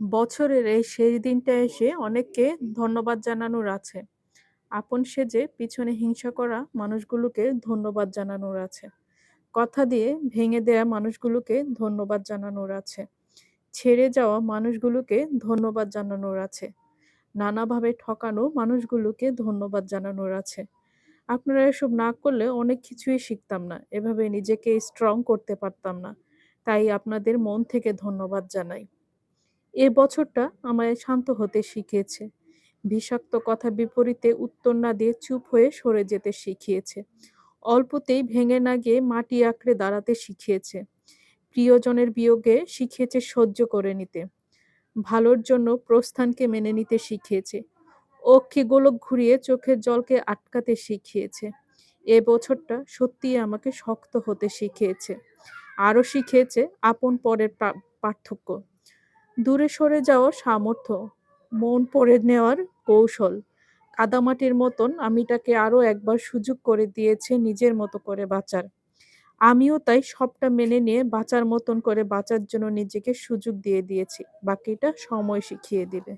বছরের এই শেষ দিনটা এসে অনেককে ধন্যবাদ জানানোর আছে। আপন সেজে পিছনে হিংসা করা মানুষগুলোকে ধন্যবাদ জানানোর আছে। কথা দিয়ে ভেঙে দেয়া মানুষগুলোকে ধন্যবাদ জানানোর আছে। ছেড়ে যাওয়া মানুষগুলোকে ধন্যবাদ জানানোর আছে। নানাভাবে ঠকানো মানুষগুলোকে ধন্যবাদ জানানোর আছে। আপনারা এসব না করলে অনেক কিছুই শিখতাম না। এভাবে নিজেকে স্ট্রং করতে পারতাম না। তাই আপনাদের মন থেকে ধন্যবাদ জানাই। এ বছরটা আমায় শান্ত হতে শিখিয়েছে। বিষাক্ত কথার বিপরীতে উত্তর না দিয়ে চুপ হয়ে সরে যেতে শিখিয়েছে। অল্পতেই ভেঙে না গিয়ে মাটি আঁকড়ে দাঁড়াতে শিখিয়েছে। প্রিয়জনের বিয়োগে শিখিয়েছে সহ্য করে নিতে। ভালোর জন্য প্রস্থানকে মেনে নিতে শিখিয়েছে। অক্ষি গোলক ঘুরিয়ে চোখের জলকে আটকাতে শিখিয়েছে। এ বছরটা সত্যিই আমাকে শক্ত হতে শিখিয়েছে। আরও শিখিয়েছে আপন পরের পার্থক্য। দূরে সরে যাওয়ার সামর্থ্য, মন পড়ে নেওয়ার কৌশল। কাদামাটির মতন আমিটাকে আরও একবার সুযোগ করে দিয়েছে নিজের মতো করে বাঁচার। আমিও তাই সবটা মেনে নিয়ে বাঁচার মতন করে বাঁচার জন্য নিজেকে সুযোগ দিয়ে দিয়েছি। বাকিটা সময় শিখিয়ে দিবে।